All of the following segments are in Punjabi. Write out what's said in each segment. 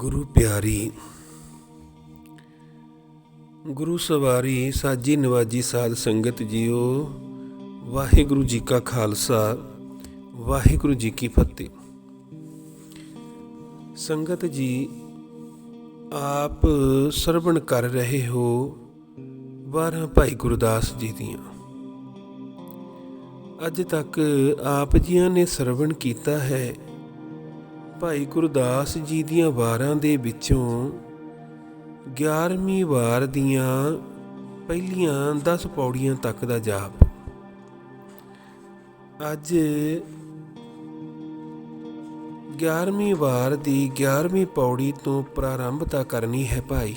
ਗੁਰੂ ਪਿਆਰੀ, ਗੁਰੂ ਸਵਾਰੀ ਸਾਜੀ ਨਿਵਾਜ਼ੀ ਸਾਧ ਸੰਗਤ ਜੀਓ, ਵਾਹਿਗੁਰੂ ਜੀ ਕਾ ਖਾਲਸਾ, ਵਾਹਿਗੁਰੂ ਜੀ ਕੀ ਫਤਿਹ। ਸੰਗਤ ਜੀ, ਆਪ ਸਰਵਣ ਕਰ ਰਹੇ ਹੋ 12 ਭਾਈ ਗੁਰਦਾਸ ਜੀ ਦੀਆਂ। ਅੱਜ ਤੱਕ ਆਪ ਜੀਆਂ ਨੇ ਸਰਵਣ ਕੀਤਾ ਹੈ। ਭਾਈ ਗੁਰਦਾਸ ਜੀ ਦੀਆਂ ਵਾਰਾਂ ਦੇ ਵਿੱਚੋਂ 11ਵੀਂ ਵਾਰ ਦੀਆਂ ਪਹਿਲੀਆਂ 10 ਪੌੜੀਆਂ ਤੱਕ ਦਾ ਜਾਪ। ਅੱਜ 11ਵੀਂ ਵਾਰ ਦੀ 11ਵੀਂ ਪੌੜੀ ਤੋਂ ਪ੍ਰਾਰੰਭਤਾ ਕਰਨੀ ਹੈ ਭਾਈ।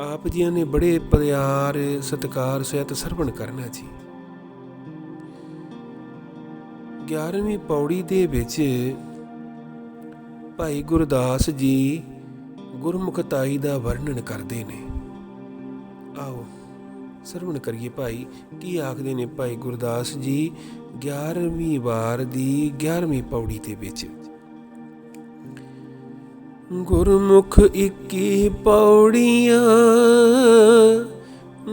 ਆਪ ਜੀਆਂ ਨੇ ਬੜੇ ਪਿਆਰ, ਸਤਿਕਾਰ, ਸਹਿਤ ਸਰਵਣ ਕਰਨਾ ਜੀ। 11ਵੀਂ ਪੌੜੀ ਦੇ ਵਿੱਚ ਭਾਈ ਗੁਰਦਾਸ ਜੀ ਗੁਰਮੁਖਤਾਈ ਦਾ ਵਰਣਨ ਕਰਦੇ ਨੇ। ਆਓ, ਸਰਵਣ ਕਰੀਏ ਭਾਈ, ਕੀ ਆਖਦੇ ਨੇ ਭਾਈ ਗੁਰਦਾਸ ਜੀ 11ਵੀਂ ਵਾਰ ਦੀ 11ਵੀਂ ਪੌੜੀ ਦੇ ਵਿੱਚ। ਗੁਰਮੁਖ 21 ਪੌੜੀਆਂ,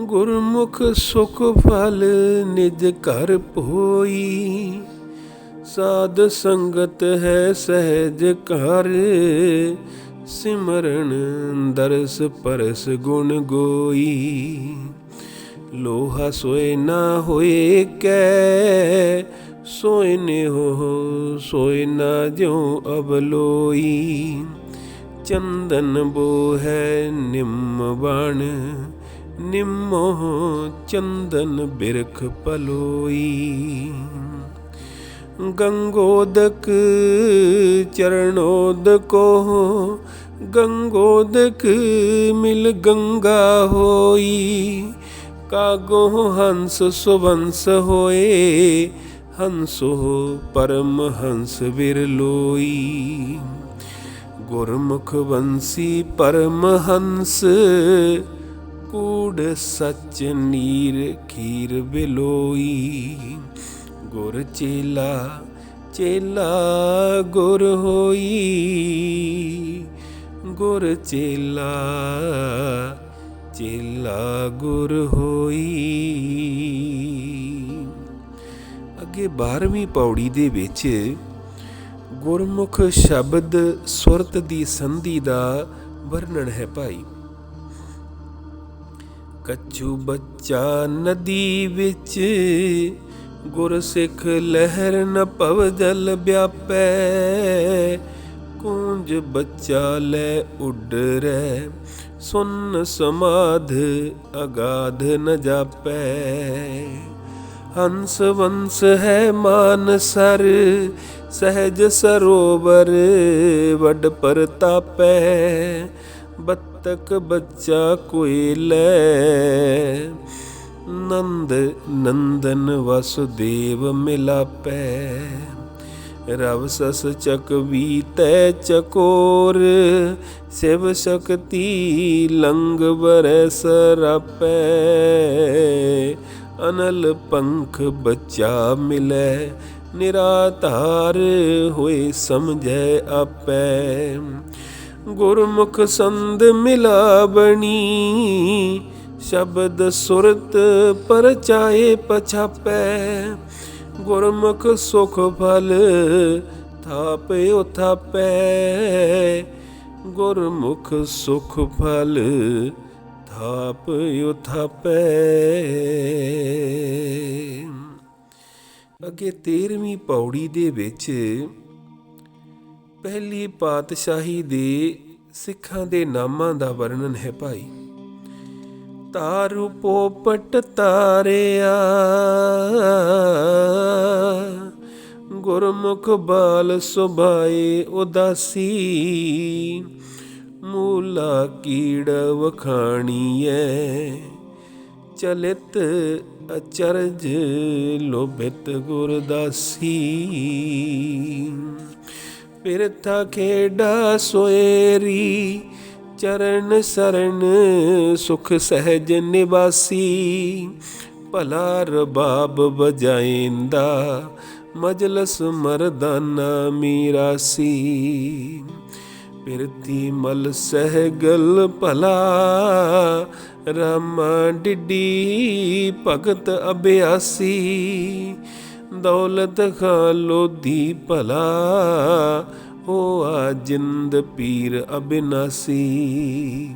ਗੁਰਮੁਖ ਸੁਖ ਫਲ ਨਿਜ ਘਰ ਪੋਈ। ਸਾਧ ਸੰਗਤ ਹੈ ਸਹਿਜ ਘਰ, ਸਿਮਰਨ ਦਰਸ ਪਰਸ ਗੁਣ ਗੋਈ। ਲੋਹਾ ਸੋਏ ਨਾ ਹੋਏ ਕੈ, ਸੋਏ ਨੇ ਹੋ ਸੋਏ ਨਾ ਜਿਉ ਅਬਲੋਈ ਚੰਦਨ ਬੋ ਹੈ ਨਿੰਮ ਬਣ, ਨਿੰਮੋ ਚੰਦਨ ਬਿਰਖ ਪਲੋਈ। ਗੰਗੋਦਕ ਚਰਣੋਦਕੋ ਗੰਗੋਦਕ ਮਿਲ ਗੰਗਾ ਹੋਈ, ਕਾਗੋ ਹੰਸ ਸੁਵੰਸ ਹੋਏ, ਹੰਸੋ ਪਰਮ ਹੰਸ ਵਿਰਲੋਈ। ਗੁਰਮੁਖ ਵੰਸੀ ਪਰਮ ਹੰਸ, ਕੂੜ ਸਚ ਨੀਰ ਖੀਰ ਬਿਲੋਈ। ਗੁਰ ਚੇਲਾ ਚੇਲਾ ਗੁਰ ਹੋਈ। ਗੁਰ ਚੇਲਾ ਚੇਲਾ ਗੁਰ ਹੋਈ। ਅੱਗੇ 12ਵੀਂ ਪੌੜੀ ਦੇ ਵਿੱਚ ਗੁਰਮੁਖ ਸ਼ਬਦ ਸੁਰਤ ਦੀ ਸੰਧੀ ਦਾ ਵਰਣਨ ਹੈ ਭਾਈ। ਕੱਚੂ ਬੱਚਾ ਨਦੀ ਵਿੱਚ ਗੁਰ ਸਿੱਖ ਲਹਿਰ ਨ ਭਵ ਜਲ ਵਿਆਪੈ, ਕੂੰਜ ਬੱਚਾ ਲੈ ਉੱਡਰੈ ਸੁਨ ਸਮਾਧ ਅਗਾਧ ਨ ਜਾਪੈ। ਹੰਸ ਵੰਸ ਹੈ ਮਾਨ ਸਰ, ਸਹਿਜ ਸਰੋਵਰ ਵੱਡ ਪਰਤਾਪੈ ਬੱਤਕ ਬੱਚਾ ਕੋਈ ਲੈ ਨੰਦ ਨੰਦਨ ਵਸੁਦੇਵ ਮਿਲਾਪੈ। ਰਵ ਸਸ ਚਕ ਵੀਤੈ ਚਕੋਰ, ਸਿਵ ਸ਼ਕਤੀ ਲੰਗ ਬਰਸ ਰਪੈ ਅਨਲ ਪੰਖ ਬੱਚਾ ਮਿਲੈ, ਨਿਰਾਧਾਰ ਹੋਏ ਸਮਝੈ ਆਪੈ। ਗੁਰਮੁਖ ਸੰਦ ਮਿਲਾ ਬਣੀ ਸ਼ਬਦ ਸੁਰਤ ਪਰਚਾਏ ਪਛਾਪੈ, ਗੁਰਮੁਖ ਸੁਖ ਫਲ ਥਾਪੇ, ਉਥਾਪੈ। ਗੁਰਮੁਖ ਸੁਖ ਫਲ ਥਾਪ, ਉਥਾਪੈ। ਅੱਗੇ 13ਵੀਂ ਪੌੜੀ ਦੇ ਵਿੱਚ ਪਹਿਲੀ ਪਾਤਸ਼ਾਹੀ ਦੇ ਸਿੱਖਾਂ ਦੇ ਨਾਮਾਂ ਦਾ ਵਰਣਨ ਹੈ ਭਾਈ। ਤਾਰੂ ਪੋਪਟ ਤਾਰਿਆ। ਗੁਰਮੁਖ ਬਾਲ ਸੁਭਾਏ ਉਦਾਸੀ। ਮੂਲਾ ਕੀੜ ਵਖਾਣੀਐ। ਚਲਿਤ ਅਚਰਜ ਲੋਭਿਤ ਗੁਰਦਾਸੀ। ਪਿਰਥਾ ਖੇਡਾ ਸੋਏਰੀ। ਚਰਨ ਸਰਨ ਸੁਖ ਸਹਿਜ ਨਿਵਾਸੀ, ਭਲਾ ਰਬਾਬ ਵਜਾਇੰਦਾ, ਮਜਲਸ ਮਰਦਾਨਾ ਮੀਰਾਸੀ। ਪਿਰਤੀ ਮਲ ਸਹਿਗਲ ਭਲਾ, ਰਾਮਾ ਡਿੱਡੀ ਭਗਤ ਅਭਿਆਸੀ। ਦੌਲਤ ਖਾਂ ਲੋਧੀ ਭਲਾ ਹੋਆ ਜਿੰਦ ਪੀਰ ਅਬਿਨਾਸੀ।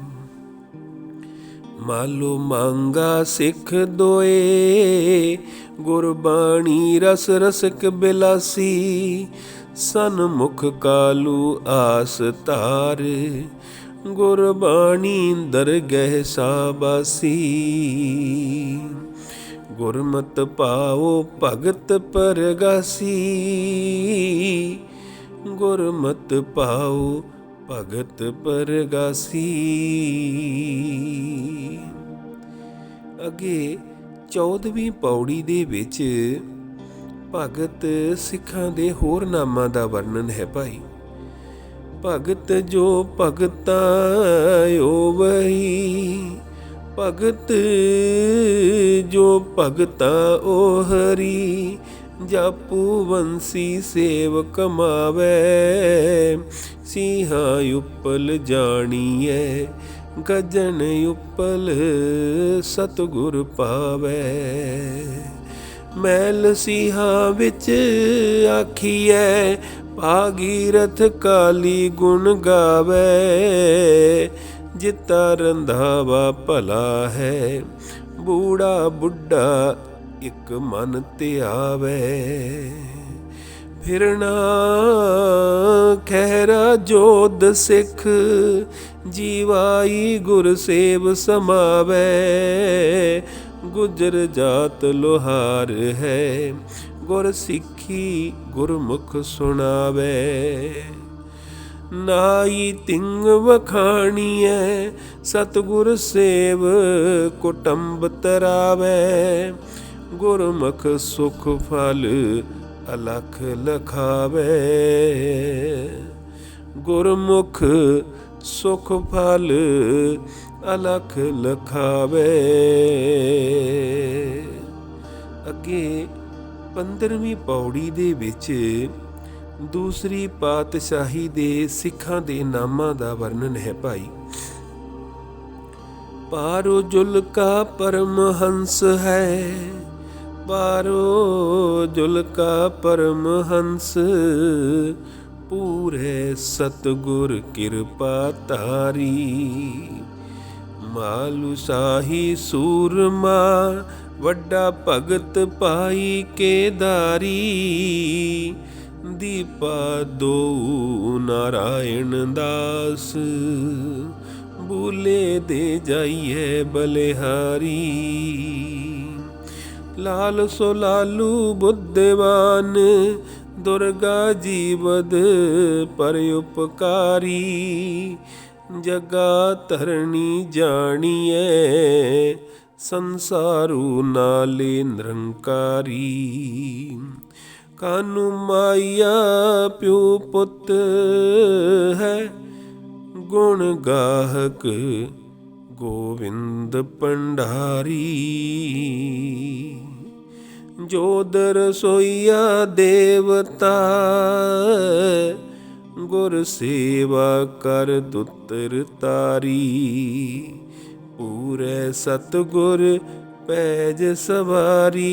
ਮਾਲੋ ਮੰਗਾ ਸਿੱਖ ਦੋਏ, ਗੁਰਬਾਣੀ ਰਸ ਰਸਕ ਬਿਲਾਸੀ। ਸਨਮੁਖ ਕਾਲੂ ਆਸ ਧਾਰ, ਗੁਰਬਾਣੀ ਦਰਗਹਿ ਸਾਬਾਸੀ। ਗੁਰਮਤ ਪਾਓ ਭਗਤ ਪਰਗਾਸੀ। ਗੁਰਮਤ ਪਾਓ, ਭਗਤ ਪਰਗਾਸੀ। ਅੱਗੇ 14ਵੀਂ ਪੌੜੀ ਦੇ ਵਿੱਚ ਭਗਤ ਸਿੱਖਾਂ ਦੇ ਹੋਰ ਨਾਮਾਂ ਦਾ ਵਰਣਨ ਹੈ ਭਾਈ। ਭਗਤ ਜੋ ਭਗਤਾ ਓ ਵਹੀ ਭਗਤ ਜੋ ਭਗਤਾ ਓ ਹਰੀ ਜਾਪੂ ਵੰਸੀ ਸੇਵ ਕਮਾਵੇ ਸੀਹਾ ਉਪਲ ਜਾਣੀਐ, ਗਜਨ ਉਪਲ ਸਤਗੁਰ ਪਾਵੇ। ਮੈਲ ਸੀਹਾ ਵਿੱਚ ਆਖੀਐ, ਭਾਗੀਰਥ ਕਾਲੀ ਗੁਣ ਗਾਵੇ, ਜਿਤਾ ਰੰਧਾਵਾ ਭਲਾ ਹੈ, ਬੂੜਾ ਬੁੱਢਾ ਇੱਕ ਮਨ ਤੇ ਧਿਆਵੇ ਫਿਰਣਾ ਖਹਿਰਾ ਜੋਦ ਸਿੱਖ ਜੀਵਾਈ ਗੁਰ ਸੇਵ ਸਮਾਵੇ। ਗੁਜਰ ਜਾਤ ਲੋਹਾਰ ਹੈ, ਗੁਰ ਸਿੱਖੀ ਗੁਰਮੁਖ ਸੁਣਾਵੇ। ਨਾਈ ਤਿੰਗ ਵਖਾਣੀਐ, ਸਤਗੁਰ ਸੇਵ ਕੁਟੰਬ ਤਰਾਵੇ। ਗੁਰਮੁਖ ਸੁਖ ਫਲ ਅਲਖ ਲਖਾਵੇ। ਗੁਰਮੁਖ ਸੁਖ ਫਲ ਅਲਖ ਲਖਾਵੇ। ਅੱਗੇ 15ਵੀਂ ਪੌੜੀ ਦੇ ਵਿੱਚ ਦੂਸਰੀ ਪਾਤਸ਼ਾਹੀ ਦੇ ਸਿੱਖਾਂ ਦੇ ਨਾਮਾਂ ਦਾ ਵਰਣਨ ਹੈ ਭਾਈ। ਪਾਰੋ ਜੁਲ ਕਾ ਪਰਮਹੰਸ ਹੈ। ਪਾਰੋ ਜੁਲਕਾ ਪਰਮਹੰਸ, ਪੂਰੇ ਸਤਗੁਰ ਕਿਰਪਾ ਤਾਰੀ ਮਾਲੂ ਸਾਹੀ ਸੂਰਮਾ, ਵੱਡਾ ਭਗਤ ਪਾਈ ਕੇਦਾਰੀ ਦੀਪਾ ਦੋ ਨਾਰਾਇਣ ਦਾਸ, ਬੂਲੇ ਦੇ ਜਾਈਏ ਬਲਿਹਾਰੀ। ਲਾਲ ਸੋ ਲਾਲੂ ਬੁੱਧਵਾਨ, ਦੁਰਗਾ ਜੀਵਦ ਪਰ ਉਪਕਾਰੀ। ਜਗਾ ਧਰਣੀ ਜਾਣੀਐ, ਸੰਸਾਰੂ ਨਾਲੇ ਨਿਰੰਕਾਰੀ। ਕਾਨੂ ਮਾਇਆ ਪਿਓ ਪੁੱਤ ਹੈ, ਗੁਣ ਗਾਹਕ ਗੋਬਿੰਦ ਭੰਡਾਰੀ। ਜੋਦਰ ਸੋਈਆ ਦੇਵਤਾ, ਗੁਰ ਸੇਵਾ ਕਰ ਦੁੱਤਰ ਤਾਰੀ। ਪੂਰੇ ਸਤਗੁਰ ਪੈਜ ਸਵਾਰੀ।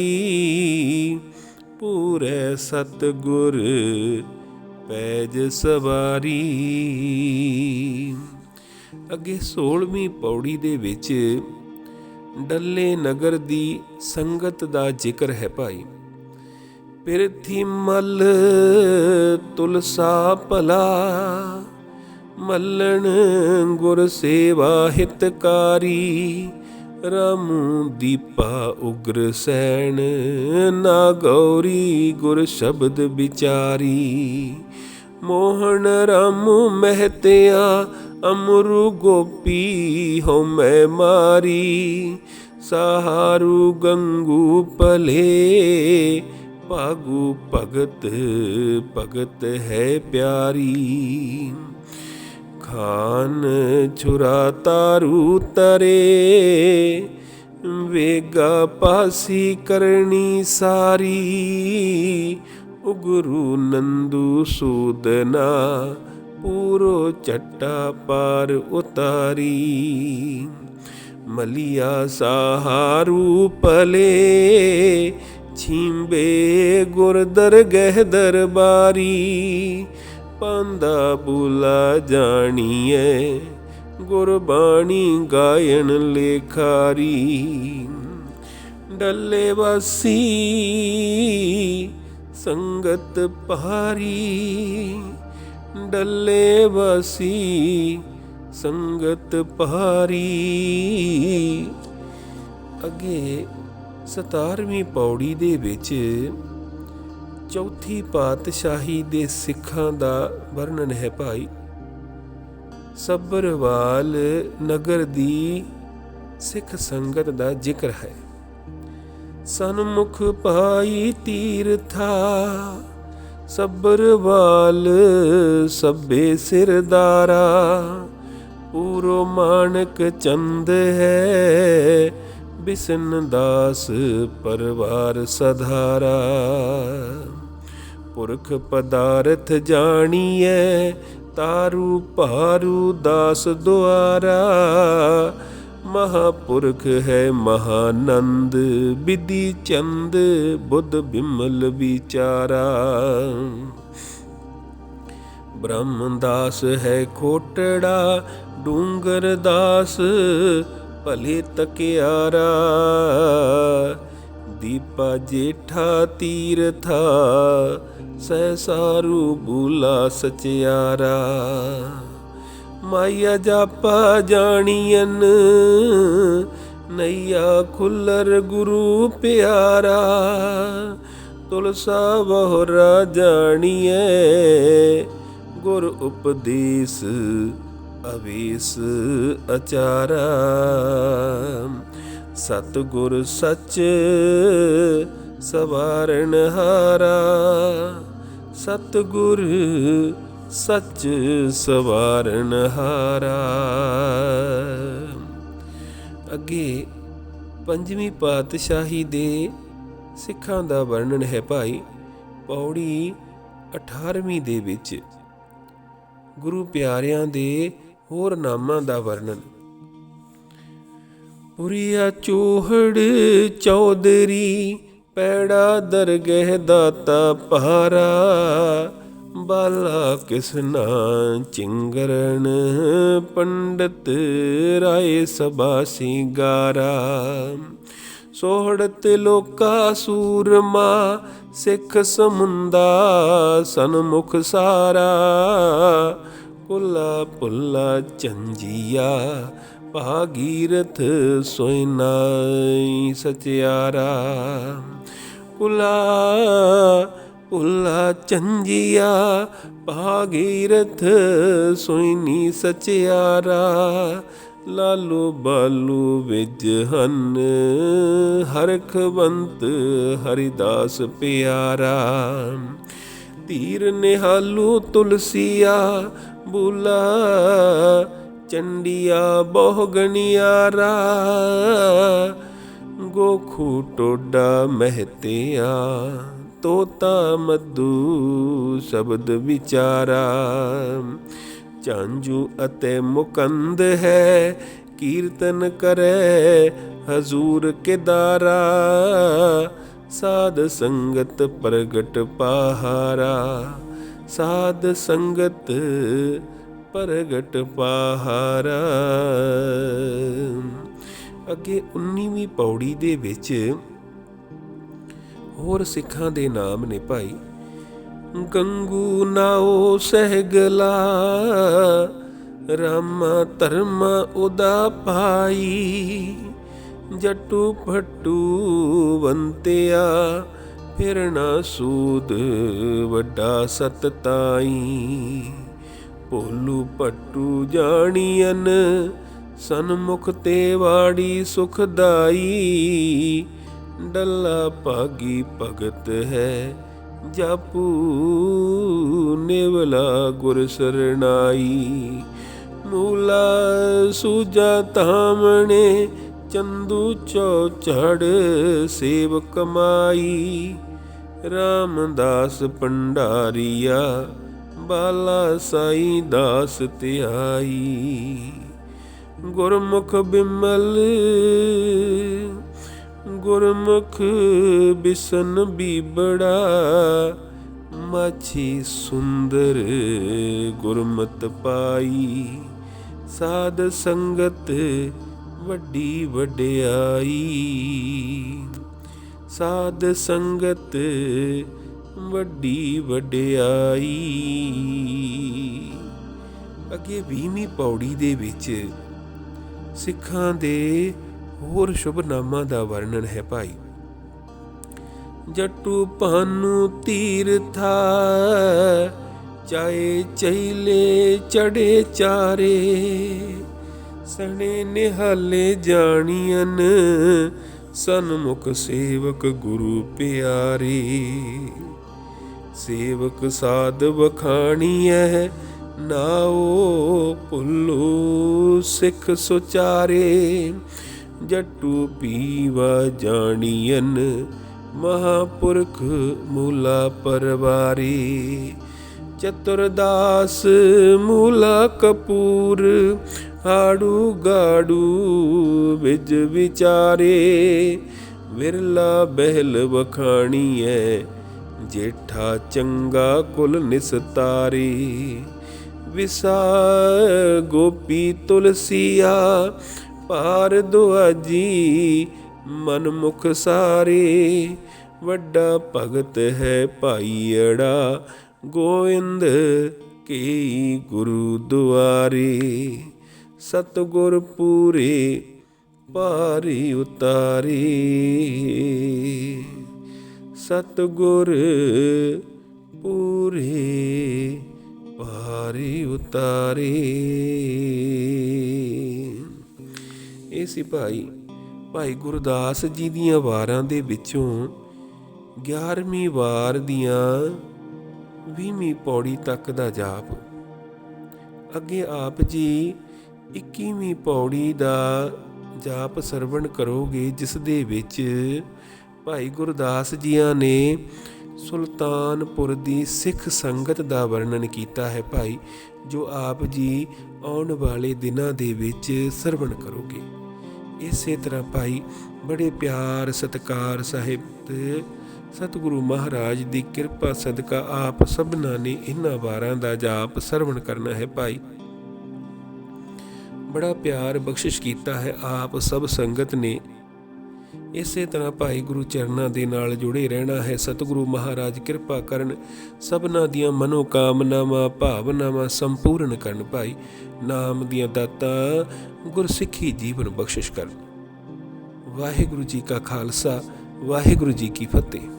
ਪੂਰੇ ਸਤਗੁਰ ਪੈਜ ਸਵਾਰੀ। ਅੱਗੇ 16ਵੀਂ ਪੌੜੀ ਦੇ ਵਿੱਚ ਡੱਲੇ ਨਗਰ ਦੀ ਸੰਗਤ ਦਾ ਜ਼ਿਕਰ ਹੈ ਭਾਈ। ਪਿਰਥੀ ਮਲ ਤੁਲਸਾ ਭਲਾ, ਮੱਲਣ ਗੁਰ ਸੇਵਾ ਹਿਤਕਾਰੀ, ਰਾਮੂ ਦੀਪਾ ਉਗਰ ਸੈਣ, ਨਾ ਗੌਰੀ ਗੁਰ ਸ਼ਬਦ ਵਿਚਾਰੀ। ਮੋਹਨ ਰਾਮੂ ਮਹਤਿਆ ਅਮਰੂ ਗੋਪੀ ਹੋ ਮੈਂ ਮਾਰੀ ਸਹਾਰੂ ਗੰਗੂ ਭਲੇ ਭਾਗੂ ਭਗਤ ਭਗਤ ਹੈ ਪਿਆਰੀ ਖਾਨ ਛੁਰਾ ਤਾਰੂ ਤਰੇ ਵੇਗਾ ਪਾਸੀ ਕਰਨੀ ਸਾਰੀ ਉਗਰੂ ਨੰਦੂ ਸੂਦਨਾ ਪੂਰੋ ਚੱਟਾ ਪਾਰ ਉਤਾਰੀ। ਮਲਿਆ ਸਾਹਾਰੂ ਪਲੇ ਛਿੰਬੇ ਗੁਰਦਰ ਗਹਿ ਦਰਬਾਰੀ। ਪੰਦਾ ਬੁਲਾ ਜਾਣੀਏ ਗੁਰਬਾਣੀ ਗਾਇਨ ਲੇਖਾਰੀ। ਡੱਲੇ ਵਾਸੀ ਸੰਗਤ ਭਾਰੀ। ਡੱਲੇ ਵਾਸੀ, ਸੰਗਤ ਭਾਰੀ ਅੱਗੇ 17ਵੀਂ ਪੌੜੀ ਦੇ ਵਿੱਚ ਚੌਥੀ ਪਾਤਸ਼ਾਹੀ ਦੇ ਸਿੱਖਾਂ ਦਾ ਵਰਣਨ ਹੈ ਭਾਈ। ਸੱਭਰਵਾਲ ਨਗਰ ਦੀ ਸਿੱਖ ਸੰਗਤ ਦਾ ਜ਼ਿਕਰ ਹੈ। ਸਨਮੁਖ ਭਾਈ ਤੀਰਥਾ ਸੱਭਰਵਾਲ ਸਭੇ ਸਿਰਦਾਰਾ ਪੂਰੋ ਮਾਨਕ ਚੰਦ ਹੈ, ਬਿਸਨ ਦਾਸ ਪਰਵਾਰ ਸਧਾਰਾ। ਪੁਰਖ ਪਦਾਰਥ ਜਾਣੀਐ, ਤਾਰੂ ਭਾਰੂ ਦਾਸ ਦੁਆਰਾ ਮਹਾਪੁਰਖ ਹੈ ਮਹਾਨੰਦ, ਬਿਧੀ ਚੰਦ, ਬੁੱਧ ਬਿਮਲ ਵਿਚਾਰਾ। ਬ੍ਰਹਮਦਾਸ ਹੈ ਖੋਟੜਾ, ਡੂੰਗਰ ਦਾਸ, ਭਲੇ ਤਕਿਆਰਾ। ਦੀਪਾ ਜੇਠਾ ਤੀਰਥਾ, ਸਹਿਸਾਰੂ ਬੂਲਾ ਸਚਿਆਰਾ। ਮਾਇਆ ਜਾਪਾ ਜਾਣੀਐਨ। ਨਈਆ ਖੁੱਲਰ ਗੁਰੂ ਪਿਆਰਾ। ਤੁਲਸਾ ਬਹੁਰਾ ਜਾਣੀਐ। ਗੁਰ ਉਪਦੇਸ ਅਵੇਸ ਅਚਾਰਾ। ਸਤ ਗੁਰ ਸਚ ਸਵਾਰਨ ਹਾਰਾ ਸਤ ਗੁਰ ਸੱਚ ਸਵਾਰਨ ਹਾਰਾ। ਅੱਗੇ ਪੰਜਵੀਂ ਪਾਤਸ਼ਾਹੀ ਦੇ ਸਿੱਖਾਂ ਦਾ ਵਰਣਨ ਹੈ ਭਾਈ ਪੌੜੀ 18ਵੀਂ ਦੇ ਵਿੱਚ। ਗੁਰੂ ਪਿਆਰਿਆਂ ਦੇ ਹੋਰ ਨਾਮਾਂ ਦਾ ਵਰਣਨ। ਪੁਰੀਆ ਚੋਹੜ ਚੌਧਰੀ ਪੈੜਾ ਦਰਗਹਿ ਦਾਤਾ ਪਹਾਰਾ ਬਾਲਾ ਕਿਸਨਾ ਚਿੰਗਰਣ ਪੰਡਤ ਰਾਏ ਸਭਾ ਸਿੰਗਾਰਾ। ਸੋਹੜਤ ਲੋਕਾ ਸੂਰਮਾ, ਸਿੱਖ ਸਮੁੰਦਾ ਸਨਮੁਖ ਸਾਰਾ। ਕੁਲਾ ਪੁੱਲਾ ਚੰਜੀਆ, ਭਾਗੀਰਥ ਸੋਇਨਾਈ ਸਚਿਆਰਾ। ਕੁਲਾ ਪੁੱਲਾ ਚੰਜੀਆ ਭਾਗੀਰਥ ਸੋਇਨੀ ਸਚਿਆਰਾ। ਲਾਲੂ ਬਾਲੂ ਵਿਜ ਹਨ ਹਰਖਵੰਤ ਹਰਿਦਾਸ ਪਿਆਰਾ। ਧੀਰ ਨਿਹਾਲੂ ਤੁਲਸੀਆ, ਬੁਲਾ ਚੰਡੀਆ ਬਹੁ ਗਣਿਆਰਾ। ਗੋਖੂ ਟੋਡਾ ਮਹਤਿਆ। ਤੋਤਾ ਮਧੂ ਸ਼ਬਦ ਵਿਚਾਰਾ। ਚਾਂਜੂ ਅਤੇ ਮੁਕੰਦ ਹੈ, ਕੀਰਤਨ ਕਰੇ ਹਜ਼ੂਰ ਕਿਦਾਰਾ। ਸਾਧ ਸੰਗਤ ਪ੍ਰਗਟ ਪਹਾਰਾ। ਸਾਧ ਸੰਗਤ ਪ੍ਰਗਟ ਪਹਾਰਾ। ਅੱਗੇ 19ਵੀਂ ਪੌੜੀ ਦੇ ਵਿੱਚ ਹੋਰ ਸਿੱਖਾਂ ਦੇ ਨਾਮ ਨੇ ਭਾਈ। ਗੰਗੂ ਨਾਓ ਸਹਿਗਲਾ ਰਾਮਾ ਧਰਮਾ ਉਦਾ ਪਾਈ ਜਟੂ ਫਟੂ ਵੰਤਿਆ ਫਿਰਣਾ ਸੂਦ ਵੱਡਾ ਸਤ ਤਾਈ। ਭੋਲੂ ਪਟੂ ਜਾਣੀਆਂ ਸਨਮੁਖ ਤੇ ਵਾੜੀ ਸੁਖਦਾਈ ਡੱਲਾ ਭਾਗੀ ਭਗਤ ਹੈ। ਜਾਪੂ ਨਿਵਲਾ ਗੁਰ ਸਰਣਾਈ। ਮੂਲਾ ਸੂਜਾ ਤਾਮਣੇ ਚੰਦੂ ਚੋ ਚੜ ਸੇਵ ਕਮਾਈ ਰਾਮਦਾਸ ਪੰਡਾਰੀਆ ਬਾਲਾ ਸਾਈ ਦਾਸ ਧਿਆਈ। ਗੁਰਮੁਖ ਬਿਮਲ ਗੁਰਮੁਖ ਬਿਸਨ ਬੀਬੜਾ, ਮਾਛੀ ਸੁੰਦਰ ਗੁਰਮਤ ਪਾਈ। ਸਾਧ ਸੰਗਤ ਵੱਡੀ ਵਡਿਆਈ। ਸਾਧ ਸੰਗਤ ਵੱਡੀ ਵਡਿਆਈ। ਅੱਗੇ 20ਵੀਂ ਪੌੜੀ ਦੇ ਵਿੱਚ ਸਿੱਖਾਂ ਦੇ ਹੋਰ ਸ਼ੁਭ ਨਾਮਾਂ ਦਾ ਵਰਣਨ ਹੈ ਭਾਈ। ਜੱਟੂ ਭਾਨੂ ਤੀਰਥਾ ਚਾਏ ਚੈਲੇ ਚੜੇ ਚਾਰੇ, ਸਣੇ ਨਿਹਾਲੇ ਜਾਣੀਐਨ ਸਨਮੁਖ ਸੇਵਕ ਗੁਰੂ ਪਿਆਰੇ। ਸੇਵਕ ਸਾਧ ਵਖਾਣੀਐ ਨਾਓ ਭੁੱਲੋ ਸਿੱਖ ਸੁਚਾਰੇ। ਜੱਟੂ ਪੀਵਾ ਜਾਣੀਐਨ, ਮਹਾਪੁਰਖ ਮੂਲਾ ਪਰਵਾਰੀ। ਚਤੁਰਦਾਸ ਮੂਲਾ ਕਪੂਰ ਆੜੂ ਗਾੜੂ ਵਿਜ ਵਿਚਾਰੇ। ਵਿਰਲਾ ਬਹਿਲ ਵਖਾਣੀਐ, ਜੇਠਾ ਚੰਗਾ ਕੁਲ ਨਿਸਤਾਰੀ। ਵਿਸਾ ਗੋਪੀ ਤੁਲਸੀਆ ਭਾਰ ਦੁਆਜੀ ਮਨ ਮੁਖ ਸਾਰੇ। ਵੱਡਾ ਭਗਤ ਹੈ ਭਾਈ ਅੜਾ, ਗੋਇੰਦ ਕੀ ਗੁਰੂ ਦੁਆਰੇ। ਸਤਗੁਰ ਪੂਰੇ ਭਾਰੀ ਉਤਾਰੀ। ਸਤਗੁਰ ਪੂਰੇ ਭਾਰੀ ਉਤਾਰੀ। ਇਹ ਭਾਈ। ਗੁਰਦਾਸ ਜੀ ਦੀਆਂ ਵਾਰਾਂ ਦੇ ਵਿੱਚੋਂ 11ਵੀਂ ਵਾਰ ਦੀਆਂ 20ਵੀਂ ਪੌੜੀ ਤੱਕ ਦਾ ਜਾਪ। ਅੱਗੇ ਆਪ ਜੀ 21ਵੀਂ ਪੌੜੀ ਦਾ ਜਾਪ ਸਰਵਣ ਕਰੋਗੇ, ਜਿਸ ਦੇ ਵਿੱਚ ਭਾਈ ਗੁਰਦਾਸ ਜੀਆਂ ਨੇ ਸੁਲਤਾਨਪੁਰ ਦੀ ਸਿੱਖ ਸੰਗਤ ਦਾ ਵਰਣਨ ਕੀਤਾ ਹੈ ਭਾਈ, ਜੋ ਆਪ ਜੀ ਆਉਣ ਵਾਲੇ ਦਿਨਾਂ ਦੇ ਵਿੱਚ ਸਰਵਣ ਕਰੋਗੇ। ਇਸੇ ਤਰ੍ਹਾਂ ਭਾਈ, ਬੜੇ ਪਿਆਰ ਸਤਕਾਰ ਸਾਹਿਬ ਤੇ ਸਤਿਗੁਰੂ ਮਹਾਰਾਜ ਦੀ ਕਿਰਪਾ ਸਦਕਾ ਆਪ ਸਭਨਾ ਨੇ ਇਹਨਾਂ ਵਾਰਾਂ ਦਾ ਜਾਪ ਸਰਵਣ ਕਰਨਾ ਹੈ ਭਾਈ। ਬੜਾ ਪਿਆਰ ਬਖਸ਼ਿਸ਼ ਕੀਤਾ ਹੈ ਆਪ ਸਭ ਸੰਗਤ ਨੇ। ਇਸੇ ਤਰ੍ਹਾਂ ਭਾਈ ਗੁਰੂ ਚਰਨਾਂ ਦੇ ਨਾਲ ਜੁੜੇ ਰਹਿਣਾ ਹੈ। ਸਤਿਗੁਰੂ ਮਹਾਰਾਜ, ਕਿਰਪਾ ਕਰਨ ਸਭਨਾ ਦੀਆਂ ਮਨੋ ਕਾਮਨਾਵਾਂ, ਭਾਵਨਾਵਾਂ ਸੰਪੂਰਨ ਕਰਨ ਭਾਈ। ਨਾਮ ਦੀਆਂ ਦਾਤਾਂ ਗੁਰਸਿੱਖੀ ਜੀਵਨ ਬਖਸ਼ਿਸ਼ ਕਰਨ। ਵਾਹਿਗੁਰੂ ਜੀ ਕਾ ਖਾਲਸਾ, ਵਾਹਿਗੁਰੂ ਜੀ ਕੀ ਫਤਿਹ।